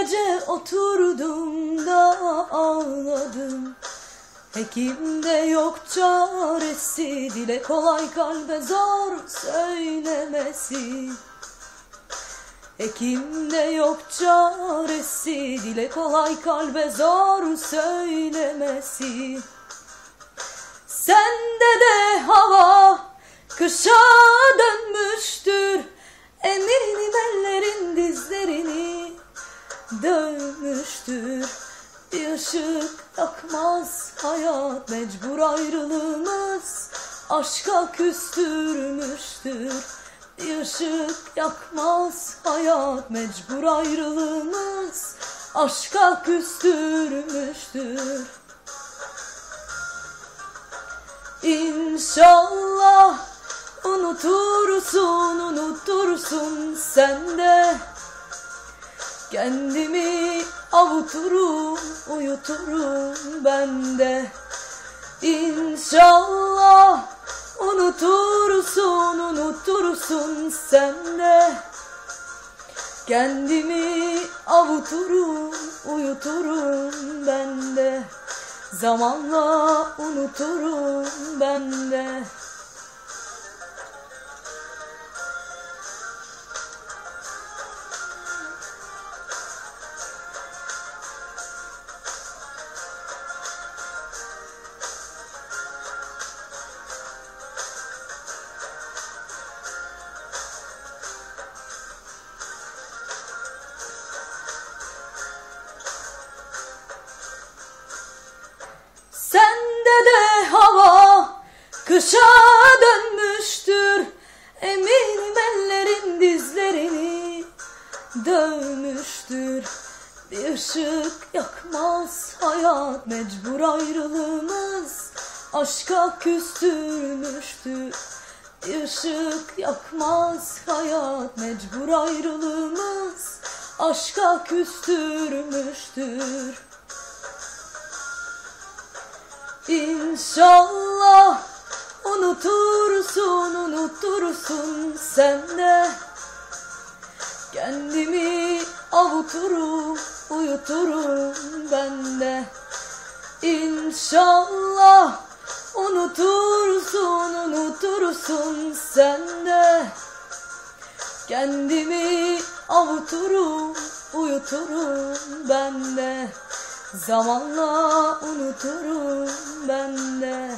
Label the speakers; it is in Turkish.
Speaker 1: gece oturdum da ağladım. Hekimde yok çaresi Dile kolay kalbe zor söylemesi. Hekimde yok çaresi Dile kolay kalbe zor söylemesi. Sende de hava kışa ışık yakmaz hayat mecbur ayrılığımız Aşka küstürmüştür Bir ışık yakmaz. Hayat mecbur ayrılığımız Aşka küstürmüştür. İnşallah unutursun, unutursun sen de Kendimi avuturum, uyuturum ben de. İnşallah unutursun, unutursun sen de. Kendimi avuturum, uyuturum ben de. Zamanla unuturum ben de kışa dönmüştür Eminim ellerin dizlerini. Dövmüştür Bir ışık yakmaz hayat mecbur ayrılığımız Aşka küstürmüştür. Bir ışık yakmaz hayat mecbur ayrılığımız Aşka küstürmüştür. İnşallah unutursun, unutursun sen de. Kendimi avuturum, uyuturum ben de. İnşallah unutursun, unutursun sen de. Kendimi avuturum, uyuturum ben de. Zamanla unuturum ben de